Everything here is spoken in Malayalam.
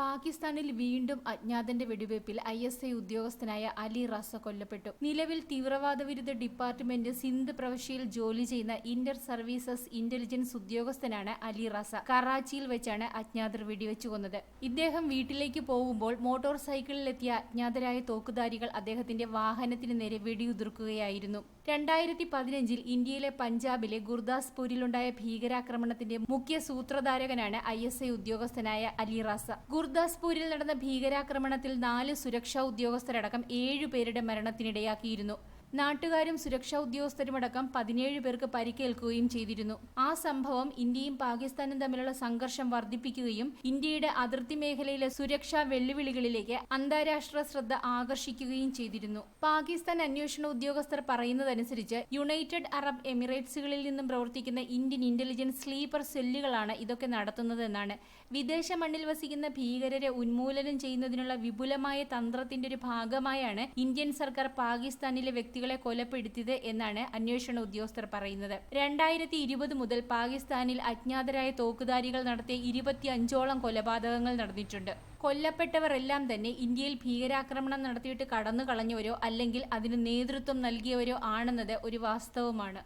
പാകിസ്ഥാനിൽ വീണ്ടും അജ്ഞാതന്റെ വെടിവയ്പിൽ ഐ എസ് ഐ ഉദ്യോഗസ്ഥനായ അലി റസ കൊല്ലപ്പെട്ടു. നിലവിൽ തീവ്രവാദ വിരുദ്ധ ഡിപ്പാർട്ട്മെന്റ് സിന്ധ് പ്രവിശ്യയിൽ ജോലി ചെയ്യുന്ന ഇന്റർ സർവീസസ് ഇന്റലിജൻസ് ഉദ്യോഗസ്ഥനാണ് അലി റസ. കറാച്ചിയിൽ വെച്ചാണ് അജ്ഞാതർ വെടിവെച്ചു കൊന്നത്. ഇദ്ദേഹം വീട്ടിലേക്ക് പോകുമ്പോൾ മോട്ടോർ സൈക്കിളിലെത്തിയ അജ്ഞാതരായ തോക്കുധാരികൾ അദ്ദേഹത്തിന്റെ വാഹനത്തിന് നേരെ വെടിയുതിർക്കുകയായിരുന്നു. രണ്ടായിരത്തി പതിനഞ്ചിൽ ഇന്ത്യയിലെ പഞ്ചാബിലെ ഗുർദാസ്പൂരിലുണ്ടായ ഭീകരാക്രമണത്തിന്റെ മുഖ്യ സൂത്രധാരകനാണ് ഐ എസ് ഐ ഉദ്യോഗസ്ഥനായ അലി റാസ. ഗുർദാസ്പൂരിൽ നടന്ന ഭീകരാക്രമണത്തിൽ നാല് സുരക്ഷാ ഉദ്യോഗസ്ഥരടക്കം ഏഴു പേരുടെ മരണത്തിനിടയാക്കിയിരുന്നു. നാട്ടുകാരും സുരക്ഷാ ഉദ്യോഗസ്ഥരുമടക്കം പതിനേഴ് പേർക്ക് പരിക്കേൽക്കുകയും ചെയ്തിരുന്നു. ആ സംഭവം ഇന്ത്യയും പാകിസ്ഥാനും തമ്മിലുള്ള സംഘർഷം വർദ്ധിപ്പിക്കുകയും ഇന്ത്യയുടെ അതിർത്തി മേഖലയിലെ സുരക്ഷാ വെല്ലുവിളികളിലേക്ക് അന്താരാഷ്ട്ര ശ്രദ്ധ ആകർഷിക്കുകയും ചെയ്തിരുന്നു. പാകിസ്ഥാൻ അന്വേഷണ ഉദ്യോഗസ്ഥർ പറയുന്നതനുസരിച്ച് യുണൈറ്റഡ് അറബ് എമിറേറ്റ്സുകളിൽ നിന്നും പ്രവർത്തിക്കുന്ന ഇന്ത്യൻ ഇന്റലിജൻസ് സ്ലീപ്പർ സെല്ലുകളാണ് ഇതൊക്കെ നടത്തുന്നതെന്നാണ്. വിദേശ മണ്ണിൽ വസിക്കുന്ന ഭീകരരെ ഉന്മൂലനം ചെയ്യുന്നതിനുള്ള വിപുലമായ തന്ത്രത്തിന്റെ ഒരു ഭാഗമായാണ് ഇന്ത്യൻ സർക്കാർ പാകിസ്ഥാനിലെ വ്യക്തികളെ കൊലപ്പെടുത്തിയത് എന്നാണ് അന്വേഷണ ഉദ്യോഗസ്ഥർ പറയുന്നത്. രണ്ടായിരത്തി ഇരുപത് മുതൽ പാകിസ്ഥാനിൽ അജ്ഞാതരായ തോക്കുധാരികൾ നടത്തിയ ഇരുപത്തിയഞ്ചോളം കൊലപാതകങ്ങൾ നടന്നിട്ടുണ്ട്. കൊല്ലപ്പെട്ടവരെല്ലാം തന്നെ ഇന്ത്യയിൽ ഭീകരാക്രമണം നടത്തിയിട്ട് കടന്നു കളഞ്ഞവരോ അല്ലെങ്കിൽ അതിന് നേതൃത്വം നൽകിയവരോ ആണെന്നത് ഒരു വാസ്തവമാണ്.